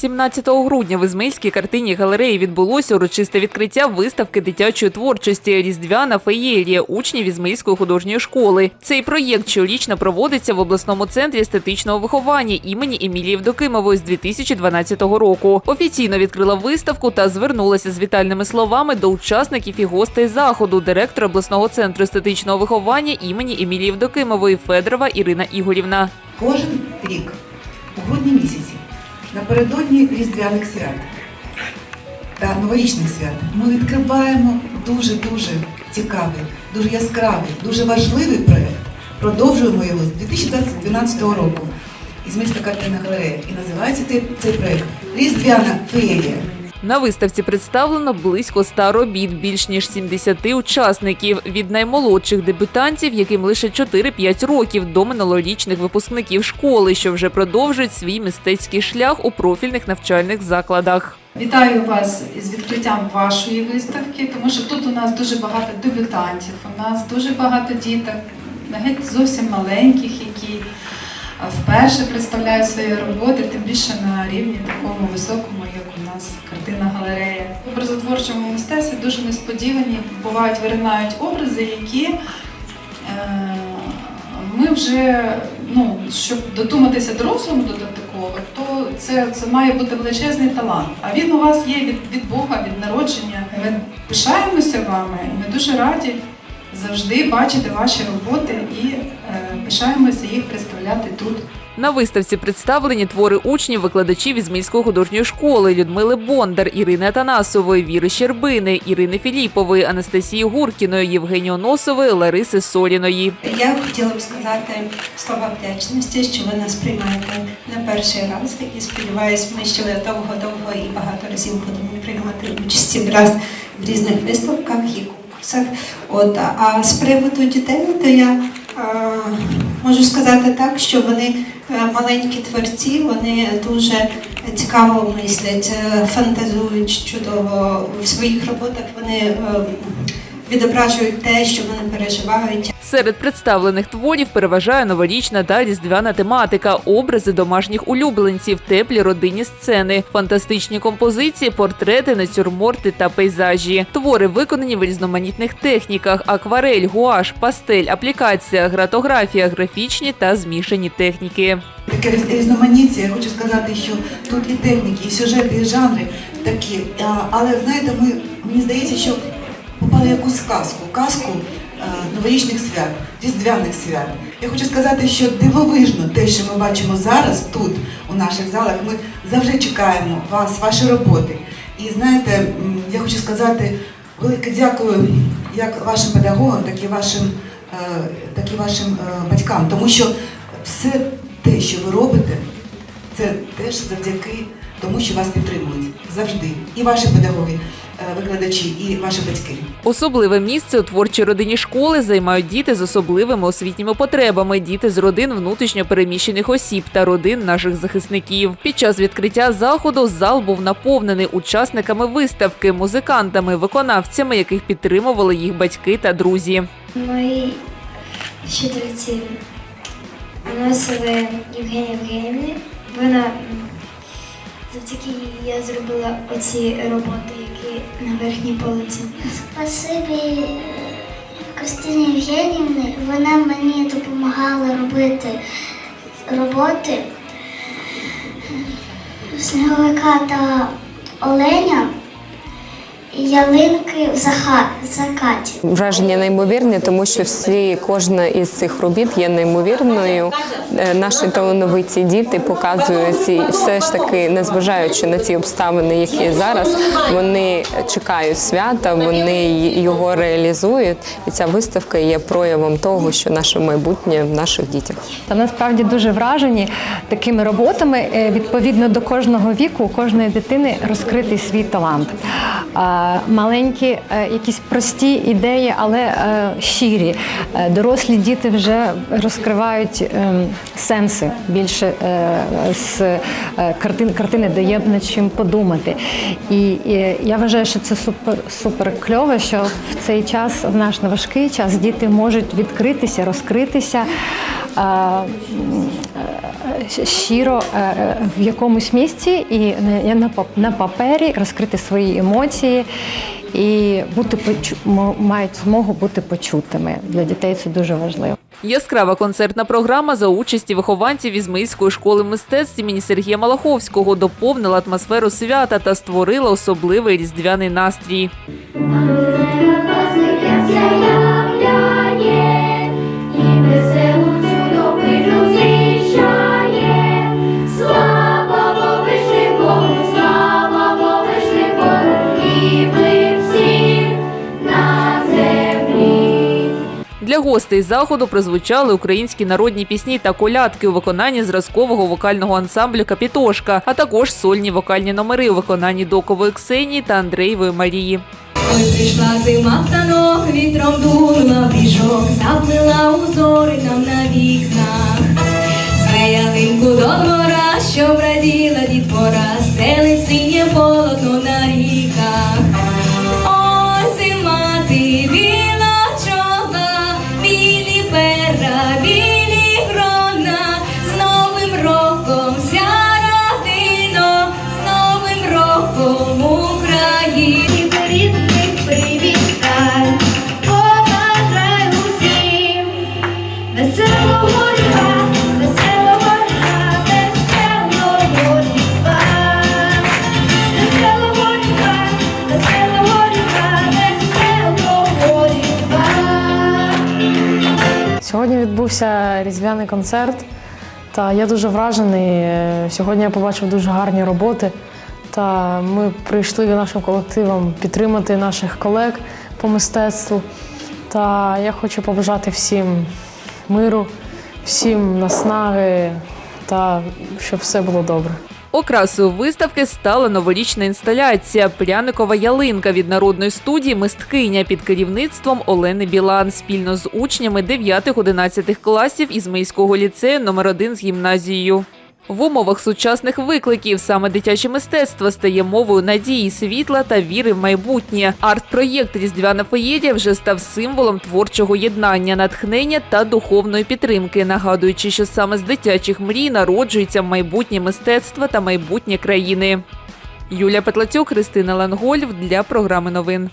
17 грудня в Ізмаїльській картинній галереї відбулося урочисте відкриття виставки дитячої творчості Різдвяна феєрія учнів Ізмаїльської художньої школи. Цей проєкт щорічно проводиться в обласному центрі естетичного виховання імені Емілії Вдокимової з 2012 року. Офіційно відкрила виставку та звернулася з вітальними словами до учасників і гостей заходу, директора обласного центру естетичного виховання імені Емілії Вдокимової Федорова Ірина Ігорівна. Кожен рік у грудні місяці напередодні різдвяних свят та новорічних свят ми відкриваємо дуже дуже цікавий, дуже яскравий, дуже важливий проєкт. Продовжуємо його з 2012 року. із міста картинна галерея. І називається цей, проєкт Різдвяна феєрія. На виставці представлено близько 100 робіт, більш ніж 70 учасників від наймолодших дебютантів, яким лише 4-5 років, до минулорічних випускників школи, що вже продовжують свій мистецький шлях у профільних навчальних закладах. Вітаю вас із відкриттям вашої виставки, тому що тут у нас дуже багато дебютантів, у нас дуже багато діток, геть зовсім маленьких, які вперше представляють свої роботи, тим більше на рівні такому високому, нас картинна галерея. В образотворчому мистецтві дуже несподівані бувають виринають образи, які е, ми вже, ну, щоб додуматися дорослому до такого, то це, це має бути величезний талант. А він у вас є від, від Бога, від народження. Ми пишаємося вами, і ми дуже раді завжди бачити ваші роботи і е, пишаємося їх представляти тут. На виставці представлені твори учнів, викладачів із міської художньої школи Людмили Бондар, Ірини Атанасової, Віри Щербини, Ірини Філіпової, Анастасії Гуркіної, Євгенії Оносової, Лариси Соліної. Я хотіла б сказати слова вдячності, що ви нас приймаєте на перший раз. І сподіваюся, ми ще довго-довго і багато разів будемо приймати участь раз в різних виставках і конкурсах. От а з приводу дітей, то я е, можу сказати так, що вони е, маленькі творці, вони дуже цікаво мислять, е, фантазують чудово в своїх роботах. Вони е, відображують те, що вони переживають. Серед представлених творів переважає новорічна та різдвяна тематика, образи домашніх улюбленців, теплі родинні сцени, фантастичні композиції, портрети, натюрморти та пейзажі. Твори виконані в різноманітних техніках: акварель, гуаш, пастель, аплікація, гратографія, графічні та змішані техніки. Таке різноманіття, я хочу сказати, що тут і техніки, і сюжети, і жанри такі. Але знаєте, ми, мені здається, що попали в якусь казку, казку е, новорічних свят, різдвяних свят. Я хочу сказати, що дивовижно те, що ми бачимо зараз тут, у наших залах, ми завжди чекаємо вас, ваші роботи. І знаєте, я хочу сказати велике дякую як вашим педагогам, так і вашим, е, так і вашим е, батькам, тому що все те, що ви робите, це теж завдяки тому, що вас підтримують завжди. І ваші педагоги, викладачі, і ваші батьки. Особливе місце у творчій родині школи займають діти з особливими освітніми потребами, діти з родин внутрішньо переміщених осіб та родин наших захисників. Під час відкриття заходу зал був наповнений учасниками виставки, музикантами, виконавцями, яких підтримували їх батьки та друзі. Мої вчительці носили Євгенія Євгенівни. Вона завдяки їй я зробила оці роботи, на верхній полиці. Спасибі Костині Євгенівні. Вона мені допомагала робити роботи сніговика та оленя ялинки в закаті. Враження неймовірне, тому що всі кожна із цих робіт є неймовірною. Е, Наші талановиті діти показують і все ж таки, незважаючи на ті обставини, які зараз, вони чекають свята, вони його реалізують. І ця виставка є проявом того, що наше майбутнє в наших дітях. Та насправді дуже вражені такими роботами. Е, Відповідно до кожного віку, у кожної дитини розкритий свій талант. Маленькі, е, якісь прості ідеї, але е, щирі. Е, Дорослі діти вже розкривають ем, сенси більше з картин. Картини дає над чим подумати. І, і я вважаю, що це супер супер кльово, що в цей час, в наш неважкий час, діти можуть відкритися, розкритися. Щиро е, е, в якомусь місці і на- на пап- на папері розкрити свої емоції і бути почу- мають змогу бути почутими. Для дітей це дуже важливо. Яскрава концертна програма за участі вихованців Ізмаїльської школи мистецтв імені Сергія Малаховського доповнила атмосферу свята та створила особливий різдвяний настрій. Гостей заходу прозвучали українські народні пісні та колядки у виконанні зразкового вокального ансамблю Капітошка, а також сольні вокальні номери у виконанні Докової Ксенії та Андреєвої Марії. Ой, прийшла зима в танок, вітром дунула пішок, заплила узори нам на вікнах. Зве ялинку до двора, щоб раділа дітвора, стелить синє веселого різдва, веселого. Сьогодні відбувся різдвяний концерт, та я дуже вражений. Сьогодні я побачив дуже гарні роботи. Та ми прийшли нашим колективом підтримати наших колег по мистецтву. Та я хочу побажати всім миру, всім наснаги та щоб все було добре. Окрасою виставки стала новорічна інсталяція Пряникова ялинка від народної студії Мисткиня під керівництвом Олени Білан спільно з учнями 9-11 класів із Мийського ліцею номер 1 з гімназією. В умовах сучасних викликів саме дитяче мистецтво стає мовою надії, світла та віри в майбутнє. Арт-проєкт Різдвяна феєрія вже став символом творчого єднання, натхнення та духовної підтримки, нагадуючи, що саме з дитячих мрій народжується майбутнє мистецтва та майбутнє країни. Юлія Петлацюк, Христина Лангольф для програми новин.